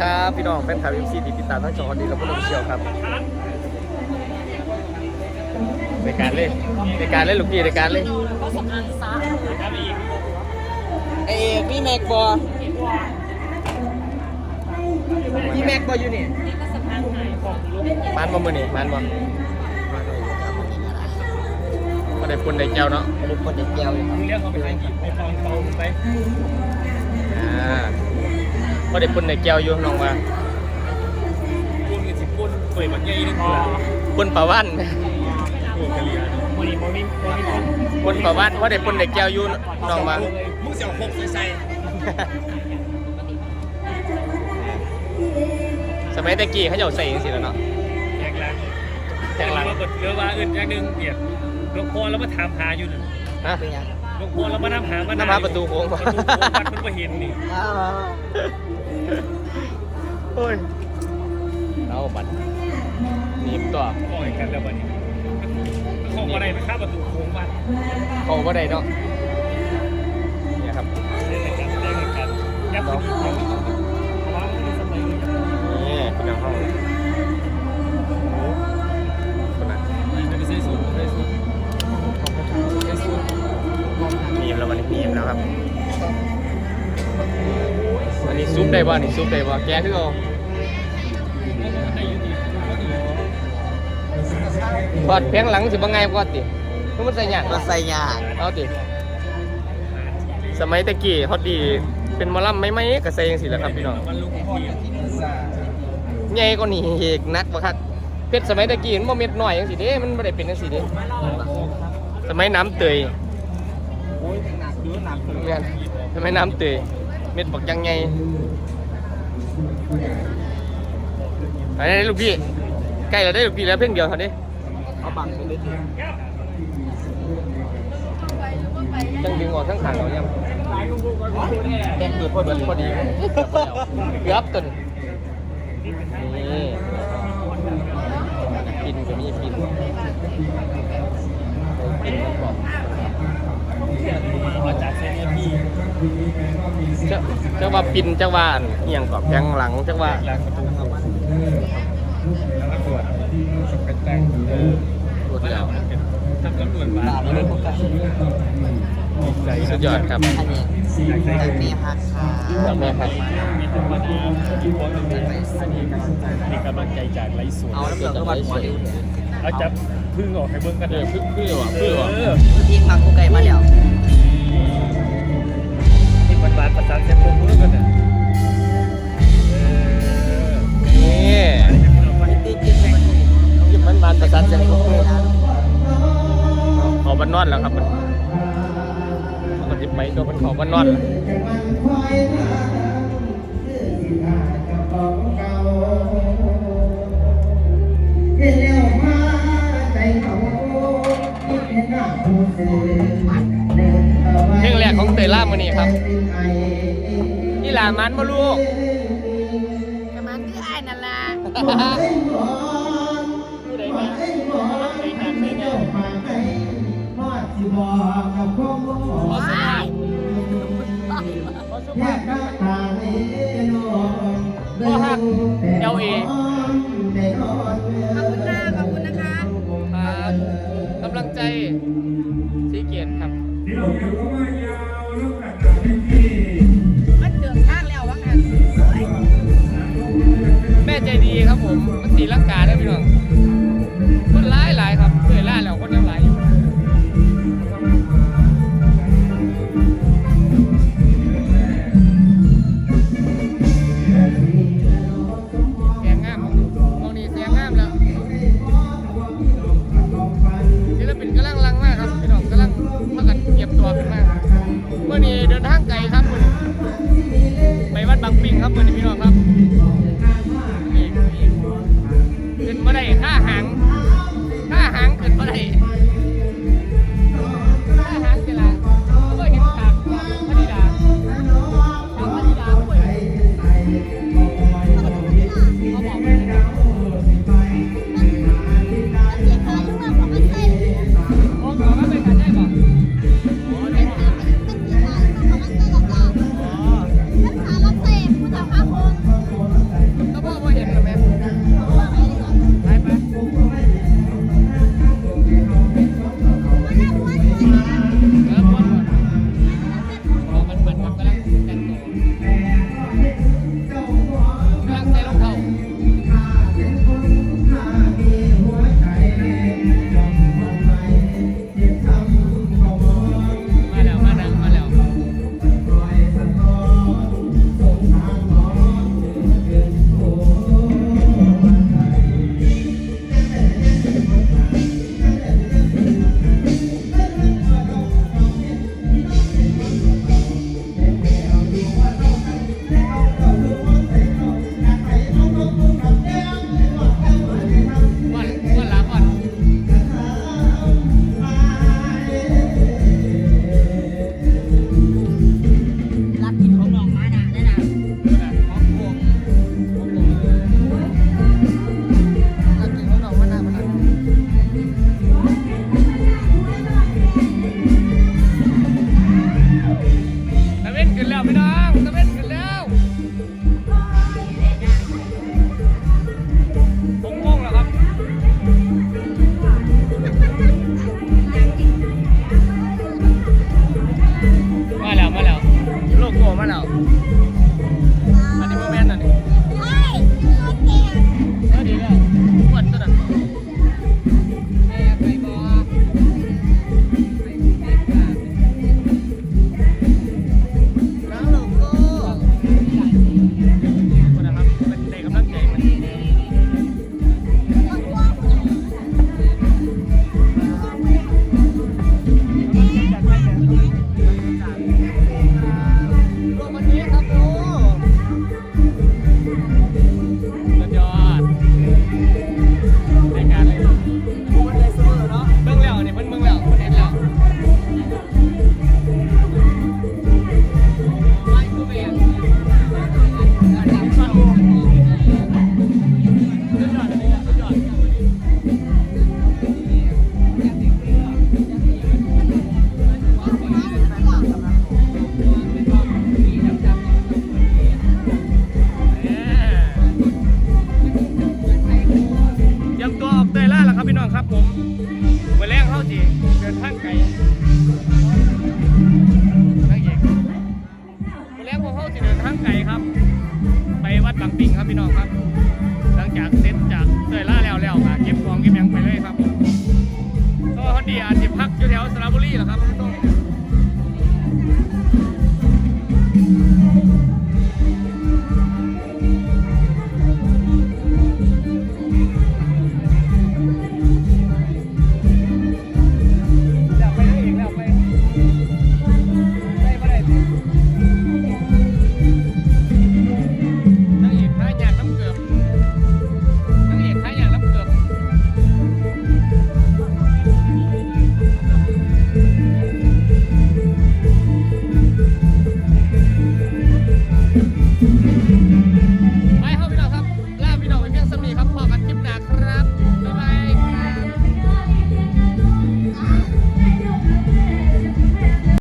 ครับ พี่น้องแฟนคลับเอ็มซีที่ติดตามทั้งช่องอดีและพวกเราเชียวครับในการเล่นในการเล่นลูกพี่ในการเล่นก็สำคัญซะไอเอกพี่แม็กบอพี่แม็กบออยู่นี่นี่ก็สำคัญหายของลูกมันบ่มือนี่มันบ่ก็ได้ปุ่นได้แก้วเนาะไม่ได้คนเด็กเดียวเลยครับมึงเรียกเขาไปให้กี่ไปฟองเขาไปอ่า ก็ได้ปุ่นได้แก้วอยู่น้องว่าปุ้นกันสิปุ้นเปิดมันใหญ่นึงเหรอปุ่นปลาวันโอ้กะเหรี่ยมันนี่มันนี่มันนี่ปุ่นปลาวันเพราะได้ปุ่นได้แก้วอยู่น้องว่ามึงเสียวหกใส่สมัยตะกี้เขาเจ้าใส่จังซี่แหล้วเนาะแยกหลังแยกหลังมาเปิดเรือว่าอื่นอย่างหนึ่งเดียดลงคอแล้วมาถามหาอยู่น่ะฮะเป็นยังลงคอแล้วมาน้ำหามาน้ำหาประตูโค้งประตูโค้งวัดมันมาเห็นนี่อ้าว โอ้ยเอาบัตรหนีบตัวก็เห็นกันแล้ววันนี้ของอะไรมันข้าประตูโค้งวัดเขาบ่ได้เนาะเนี่ยครับเล่นกันเล่นกันยับไปดีจังเพราะว่ามันมีสมัยนี้ นี่พี่น้องห้อง ได้บ่อันนี้ซุปได้บ่แกคือเอาบอดเพียงหลังสิบ่ไงบ่ติคือมันใส่หยังมาใส่ยากเอาติสมัยตะกี้ฮอตดีเป็นหมอลำไม่ไม่ก็ใส่จังซี่แหละครับพี่น้องมันลุกทีใหญ่กว่านี้อีกนักบ่ครับเพชรสมัยตะกี้มันบ่เม็ดน้อยจังซี่เด้มันบ่ได้เป็นจังซี่เด้สมัยน้ำเตยโอ้ยหนักอยู่หนักแม่นทำไมน้ำเตยเม็ดบักยังไงไปได้ลูกพี่ ใกล้แล้วได้ลูกพี่แล้วเพียงเดียวเท่านี้เอาบังไปเลยยังดึงออกทั้งขางเราเนี่ยแดงเกิดพอดีพอดีเกือบตันนี่ปินก็มีปินปินมันบอกมาจากเซนเนียพี่ เจ้าเจ้าว่าปินเจ้าว่าอันเอียงกอบแกงหลังเจ้าว่าหลังประตูเข้ามาแล้วก็ตรวจเป็นแต่งรวดแล้วทำตำรวจมาตามไปเกกันสุดยอดครับอันนี้จากนี้ฮักค่ะจากแม่ครับมีธรรมดาอีกคนนึงอันนี้มีกำลังใจจากไลฟ์สดเอาน้ำเหลืองก็วัดหัวดิเอาจับพึ่งออกให้เบิ้งกันเลยพึ่งพึ่งว่ะพึ่งว่ะทิ้งมากูไก่มาแล้วที่มัน บานประสานเสียงพวกมือกันน่ะเออนี่ตีกินให้มันดียิ้มมันบานประสานเสียงพวกมือเขาบ้านนอนแล้วครับมันมันก็จะไปตัวมันเขาบ้านนอนเพลงแรกของเตยล่ามือนี้ครับ นี่หลามันมาลูกแต่มันคือไอ้นั่นล่ะผู้ใดมาไปจัดไปเนี่ยพอสุภาพพอสุภาพครับพอฮักเอลเอขอบคุณค่ะขอบคุณนะคะครับกำลังใจสีเกียรติครับมัน ผมเมื่อแรกเข้าจีเดินทางไกลนั่งเอกเมื่อแรงพวกเขาจีเดินทางไกลครับ ไปวัดบางปิงครับพี่น้องครับ หลังจากเสร็จจากเตยล่าแล้วแล้วมาเก็บของเก็บยังไปเลยครับก็เอตดีอาจจะพักอยู่แถวสระบุรีเหรอครับพี่ต้อง